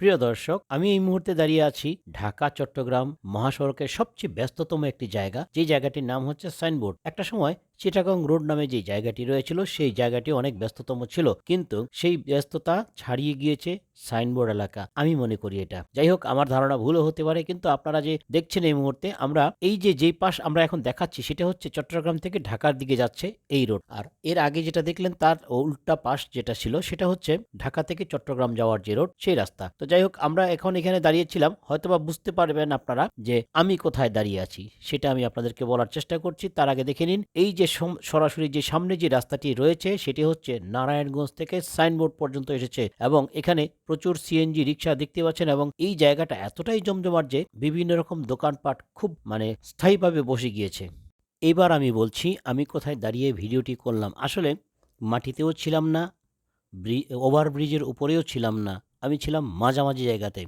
প্রিয় দর্শক, আমি এই মুহূর্তে দাঁড়িয়ে আছি ঢাকা, চট্টগ্রাম মহাসড়কের সবচেয়ে ব্যস্ততম একটি জায়গা। যে জায়গাটির নাম হচ্ছে সাইনবোর্ড। একটা সময় চিটাগং রোড নামে যে জায়গাটি রয়েছিল, সেই জায়গাটি অনেক ব্যস্ততম ছিল। কিন্তু সেই ব্যস্ততা ছাড়িয়ে গিয়েছে। সাইনবোর্ড এলাকা। আমি মনে করি এটা। যাই হোক, আমার ধারণা ভুলও হতে পারে, কিন্তু আপনারা যে দেখছেন এই মুহূর্তে, আমরা এই যে, যেই পাশ আমরা এখন দেখাচ্ছি, সেটা হচ্ছে চট্টগ্রাম থেকে ঢাকার দিকে যাচ্ছে এই রোড। আর এর আগে যেটা দেখলেন, তার উল্টা পাশ যেটা ছিল, সেটা হচ্ছে ঢাকা থেকে চট্টগ্রাম যাওয়ার যে রোড, সেই রাস্তা। তো যাই হোক, আমরা এখন এখানে দাঁড়িয়েছিলাম। হয়তোবা বুঝতে পারবেন আপনারা যে, আমি কোথায় দাঁড়িয়ে আছি, সেটা আমি আপনাদেরকে বলার চেষ্টা করছি। তার আগে দেখে নিন, এই যে সরাসরি যে সামনে যে রাস্তাটি রয়েছে, সেটি হচ্ছে নারায়ণগঞ্জ থেকে সাইনবোর্ড পর্যন্ত এসেছে এবং এখানে প্রচুর সিএনজি রিক্সা দেখতে পাচ্ছেন এবং এই জায়গাটা এতটাই জমজমাট যে বিভিন্ন রকম দোকানপাট খুব মানে স্থায়ীভাবে বসে গিয়েছে। এবার আমি বলছি, আমি কোথায় দাঁড়িয়ে ভিডিওটি করলাম? আসলে মাটিতেও ছিলাম না, ব্রি, ওভারব্রিজের উপরেও ছিলাম না। আমি ছিলাম মাঝামাঝি জায়গাতে।